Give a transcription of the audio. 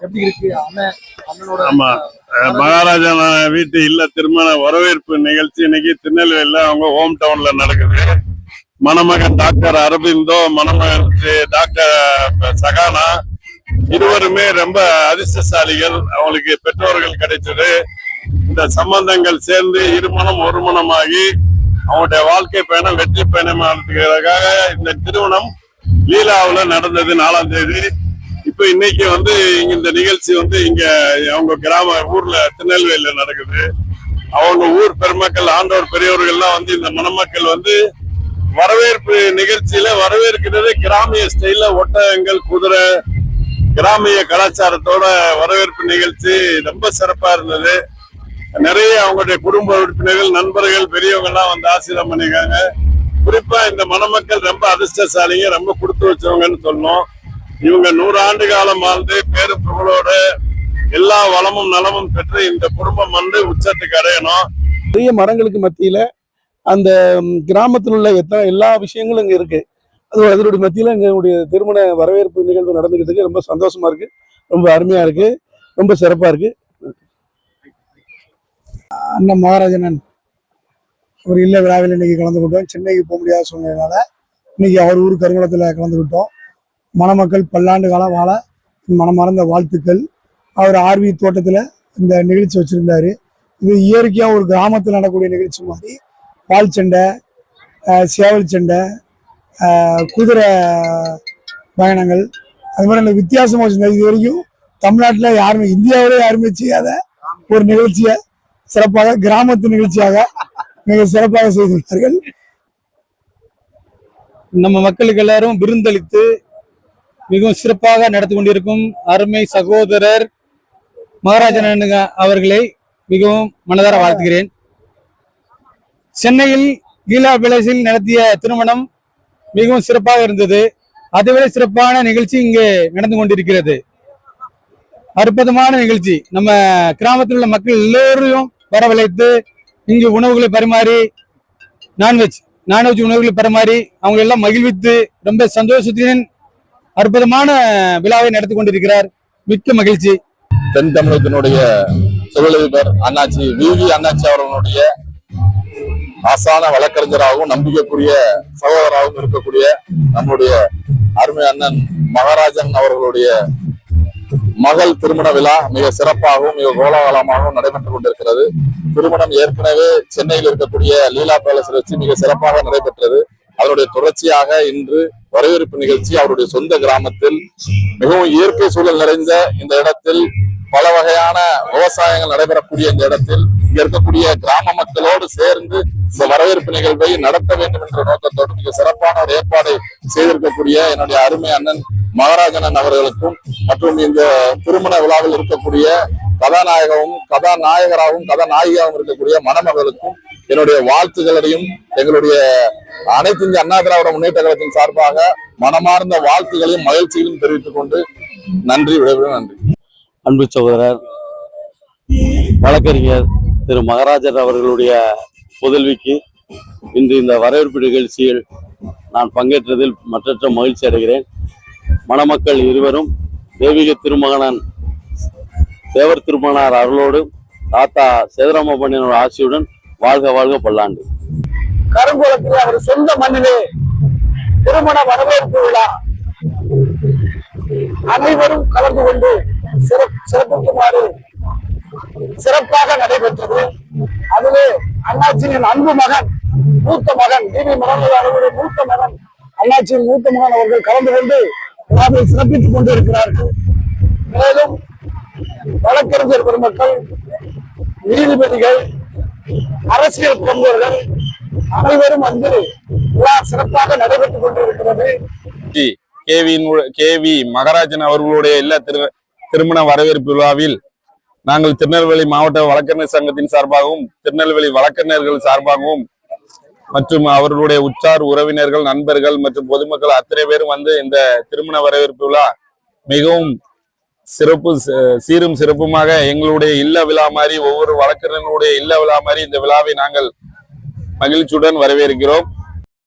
எப்படி இருக்கு? அண்ணன் அண்ணனோட ஆமா. அஹ் மகாராஜா வீட்டு இல்ல திருமண வரவேற்பு நிகழ்ச்சி இன்னைக்கு திருநெல்வேலியில அவங்க ஹோம் டவுன்ல நடக்குது. மணமகன் டாக்டர் அரவிந்தோ மணமகன் டாக்டர் சகானா இருவருமே ரொம்ப அதிர்ஷ்டசாலிகள். அவங்களுக்கு பெற்றோர்கள் கிடைச்சது இந்த சம்பந்தங்கள் சேர்ந்து இருமணம் ஒரு மனமாகி அவங்களுடைய வாழ்க்கை பயணம் வெற்றி பயணமானதுக்காக இந்த திருமணம் லீலாவுல நடந்தது நாலாம் தேதி. இப்ப இன்னைக்கு வந்து இங்க இந்த நிகழ்ச்சி வந்து இங்க அவங்க கிராம ஊர்ல திருநெல்வேலியில நடக்குது. அவங்க ஊர் பெருமக்கள் ஆண்டோர் பெரியவர்கள்லாம் வந்து இந்த மணமக்கள் வந்து வரவேற்பு நிகழ்ச்சியில வரவேற்கிறது கிராமிய ஸ்டைல ஒட்டகங்கள் குதிரை கிராமிய கலாச்சாரத்தோட வரவேற்பு நிகழ்ச்சி. ரொம்ப சிறப்பா இருந்தது. நிறைய அவங்களுடைய குடும்ப உறுப்பினர்கள் நண்பர்கள் பெரியவங்க எல்லாம் வந்து ஆசீர்வாதம் பண்ணிருக்காங்க குறிப்பா இந்த மணமக்கள் ரொம்ப அதிர்ஷ்டசாலிங்க ரொம்ப கொடுத்து வச்சவங்கன்னு சொல்லணும். இவங்க நூறு ஆண்டு காலம் வாழ்ந்து பேரு புகழோட எல்லா வளமும் நலமும் பெற்று இந்த குடும்பம் வந்து உச்சத்துக்கு அடையணும். பெரிய மரங்களுக்கு மத்தியில அந்த கிராமத்தில் உள்ள எத்தனை எல்லா விஷயங்களும் இங்க இருக்கு. அது அதனுடைய மத்தியில எங்களுடைய திருமண வரவேற்பு நிகழ்வு நடந்துகிட்டு இருக்கு ரொம்ப சந்தோஷமா இருக்கு. ரொம்ப அருமையா இருக்கு. ரொம்ப சிறப்பா இருக்கு. அண்ணன் மகாராஜனன் அவர் இல்ல விழாவில் இன்னைக்கு கலந்துக்கிட்டோம் சென்னைக்கு போக முடியாத சூழ்நிலையினால இன்னைக்கு அவர் ஊர் கருங்குளத்தில் கலந்துக்கிட்டோம் மணமக்கள் பல்லாண்டு காலம் வாழ மனமார்ந்த வாழ்த்துக்கள். அவர் ஆர்வி தோட்டத்தில் இந்த நிகழ்ச்சி வச்சிருந்தாரு. இது இயற்கையாக ஒரு கிராமத்தில் நடக்கக்கூடிய நிகழ்ச்சி மாதிரி. பால் சண்டை சேவல் சண்டை குதிரை பயணங்கள். அது மாதிரி நல்ல வித்தியாசமாக வச்சிருந்தாரு. இது வரைக்கும் தமிழ்நாட்டில் யாருமே இந்தியாவிலே யாருமே செய்யாத ஒரு நிகழ்ச்சியை சிறப்பாக கிராமத்து நிகழ்ச்சியாக மிக சிறப்பாக செய்துள்ளார்கள் நம்ம மக்களுக்கு எல்லாரும் விருந்தளித்து மிகவும் சிறப்பாக நடத்தி கொண்டிருக்கும் அருமை சகோதரர் மகாராஜன் அவர்களை மிகவும் மனதார வாழ்த்துகிறேன். சென்னையில் கீலா பிளேஸில் நடத்திய திருமணம் மிகவும் சிறப்பாக இருந்தது. அதைவிட சிறப்பான நிகழ்ச்சி இங்கே நடந்து கொண்டிருக்கிறது. அற்புதமான நிகழ்ச்சி. நம்ம கிராமத்தில் உள்ள மக்கள் எல்லோரையும் வரவழைத்து இங்கு உணவுகளை பரிமாறி நான்வெஜ் நான்வெஜ் உணவுகளை பரிமாறி அவங்க எல்லாம் மகிழ்வித்து ரொம்ப சந்தோஷத்துடன் அற்புதமான விழாவை நடத்தி கொண்டிருக்கிறார். மிக்க மகிழ்ச்சி. தென் தமிழகத்தினுடைய தொழிலதிபர் அண்ணாச்சி வி. வி. அண்ணாச்சி அவர்களுடைய ஆசான வழக்கறிஞராகவும் நம்பிக்கைக்குரிய சகோதராகவும் இருக்கக்கூடிய நம்முடைய அருமை அண்ணன் மகாராஜன் அவர்களுடைய மகள் திருமண விழா மிக சிறப்பாகவும் மிக கோலாகலமாகவும் நடைபெற்றுக் கொண்டிருக்கிறது. திருமணம் ஏற்கனவே சென்னையில் இருக்கக்கூடிய லீலா பேலஸில் வச்சு மிக சிறப்பாக நடைபெற்றது. அதனுடைய தொடர்ச்சியாக இன்று வரவேற்பு நிகழ்ச்சி அவருடைய சொந்த கிராமத்தில் மிகவும் இயற்கை சூழல் நிறைந்த இந்த இடத்தில் பல வகையான விவசாயங்கள் நடைபெறக்கூடிய இந்த இடத்தில் இங்க இருக்கக்கூடிய கிராம மக்களோடு சேர்ந்து இந்த வரவேற்பு நிகழ்வை நடத்த வேண்டும் என்ற நோக்கத்தோடு மிக சிறப்பான ஒரு ஏற்பாடை செய்திருக்கக்கூடிய என்னுடைய அருமை அண்ணன் மகாராஜனன் அவர்களுக்கும் மற்றும் இந்த திருமண விழாவில் இருக்கக்கூடிய கதாநாயகவும் கதாநாயகராகவும் கதாநாயகியாகவும் இருக்கக்கூடிய மணமகளுக்கும் என்னுடைய வாழ்த்துகளையும் எங்களுடைய அனைத்து இந்திய அண்ணா திராவிட முன்னேற்ற கழகத்தின் சார்பாக மனமார்ந்த வாழ்த்துகளையும் மகிழ்ச்சிகளையும் தெரிவித்துக் கொண்டு நன்றி விடைபெறும் நன்றி. அன்பு சகோதரர் வழக்கறிஞர் திரு மகராஜர் அவர்களுடைய புதல்விக்கு இன்று இந்த வரவேற்பு நிகழ்ச்சியில் நான் பங்கேற்றதில் மற்றற்ற மகிழ்ச்சி அடைகிறேன். மணமக்கள் இருவரும் தெய்வீக திருமகனன் தேவர் திருமணார் அருளோடு தாத்தா சேதராம பண்ணினோட ஆசியுடன் வாழ்க வாழ்க பல்லாண்டு. கருங்குளத்தில் அவர் சொந்த மண்ணிலே திருமண வரவேற்பு விழா. அனைவரும் கலந்து கொண்டு சிறப் சிறப்பிக்குமாறு சிறப்பாக நடைபெற்றது. அதிலே அண்ணாச்சியின் அன்பு மகன் மூத்த மகன் டிவி மனோகர் அவர்களுடைய மூத்த மகன் அண்ணாச்சியின் மூத்த மகன் அவர்கள் கலந்து கொண்டு விழாவை சிறப்பித்துக் கொண்டிருக்கிறார்கள். மேலும் வழக்கறிஞர் பெருமக்கள் நீதிபதிகள் அரசியல் பிரமுகர்கள் அனைவரும் வந்து விழா சிறப்பாக நடைபெற்றுக் கொண்டிருக்கிறது. கேவியின் கேவி மகராஜன் அவர்களுடைய இல்ல திரு திருமண வரவேற்பு விழாவில் நாங்கள் திருநெல்வேலி மாவட்ட வழக்கறிஞர் சங்கத்தின் சார்பாகவும் திருநெல்வேலி வழக்கறிஞர்கள் சார்பாகவும் மற்றும் அவர்களுடைய உற்றார் உறவினர்கள் நண்பர்கள் மற்றும் பொதுமக்கள் அத்தனை பேரும் வந்து இந்த திருமண வரவேற்பு விழா மிகவும் சிறப்பு ச- சீரும் சிறப்புமாக எங்களுடைய இல்ல விழா மாதிரி ஒவ்வொரு வழக்கறிஞர்களுடைய இல்ல விழா மாதிரி இந்த விழாவை நாங்கள் மகிழ்ச்சியுடன் வரவேற்கிறோம்.